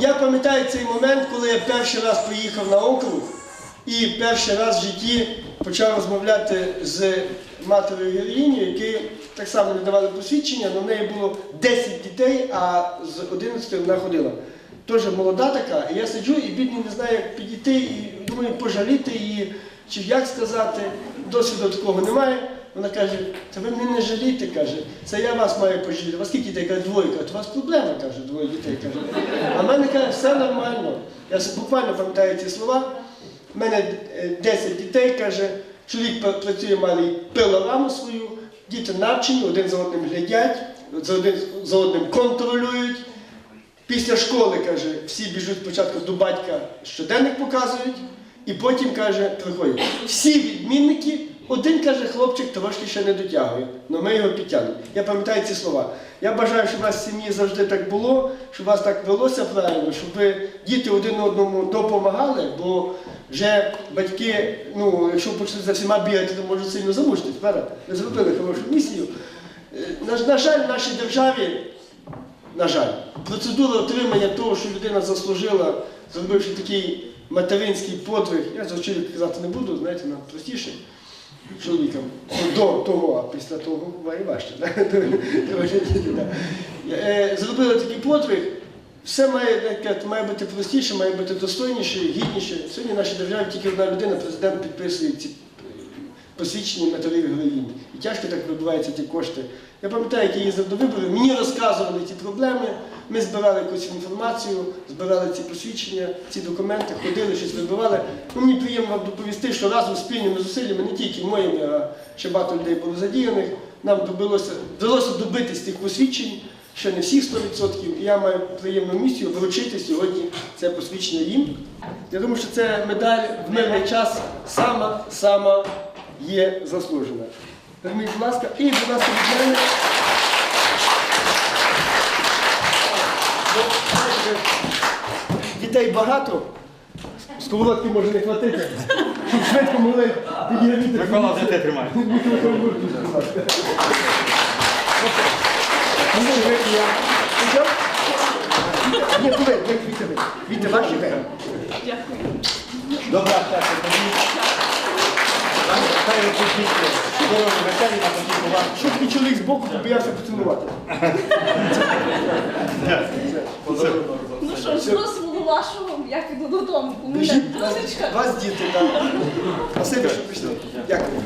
Я пам'ятаю цей момент, коли я перший раз поїхав на округ і перший раз в житті почав розмовляти з матір'ю героїнею, які так само не давали посвідчення, але в неї було 10 дітей, а з 11 вона ходила. Теж молода така, і я сиджу і бідний не знаю, як підійти, і думаю, пожаліти її, чи як сказати, досвіду такого немає. Вона каже, та ви мене не жалійте, каже, це я вас маю пожаліти. У вас скільки дітей? Каже, двоє. Каже, у вас проблема, каже, двоє дітей. Каже. А в мене каже, все нормально. Я буквально пам'ятаю ці слова. У мене е, 10 дітей, каже, чоловік працює малий пилораму свою, діти навчені, один за одним глядять, один за одним контролюють. Після школи, каже, всі біжуть спочатку до батька, щоденник показують, і потім, каже, приходять. Всі відмінники, один каже, хлопчик трошки ще не дотягує, але ми його підтягнемо. Я пам'ятаю ці слова. Я бажаю, щоб у вас в сім'ї завжди так було, щоб у вас так велося правильно, щоб ви діти один одному допомагали, бо вже батьки, ну, якщо почнуть за всіма бігати, то можуть сильно замучитись, правда? Ви зробили хорошу місію. Е, На, на жаль, в нашій державі на жаль, процедура отримання того, що людина заслужила, зробивши такий материнський подвиг, я за чоловік казати не буду, знаєте, нам простіше чоловікам Ну, до того, а після того буває важче. Е, Зробили такий подвиг, все має, має бути простіше, має бути достойніше, гідніше. Сьогодні в нашій державі тільки одна людина, президент підписує ці посвідчені металеві героїні. І тяжко так вибиваються ті кошти. Я пам'ятаю, як я їздив до виборів, мені розказували ці проблеми, ми збирали якусь інформацію, збирали ці посвідчення, ці документи, ходили, щось вибивали. Ну, мені приємно вам доповісти, що разом спільними зусиллями, не тільки моїми, а ще багато людей було задіяних, нам добилося, вдалося добитись тих посвідчень, ще не всіх 100%. І я маю приємну місію вручити сьогодні це посвідчення їм. Я думаю, що це медаль в мирний час сама, сама є заслужена. Будь ласка, і, будь ласка, від мене. Ну, знаєте, Дітей багато, сковородки може не хватити, щоб швидко могли підігріти. Микола, я. Ну, що? Ні, ви, Вітя, ви. Вітя, ваші хай. Добра щастя тобі. Хай ви посвідчите. Здорові веселі на тоді повагу. Що такий чоловік збоку побоявся поцілувати? Ну що, з вашого, я піду додому. У мене Біжіть, донечка. вас діти, так. Спасибі, що прийшли. Дякую.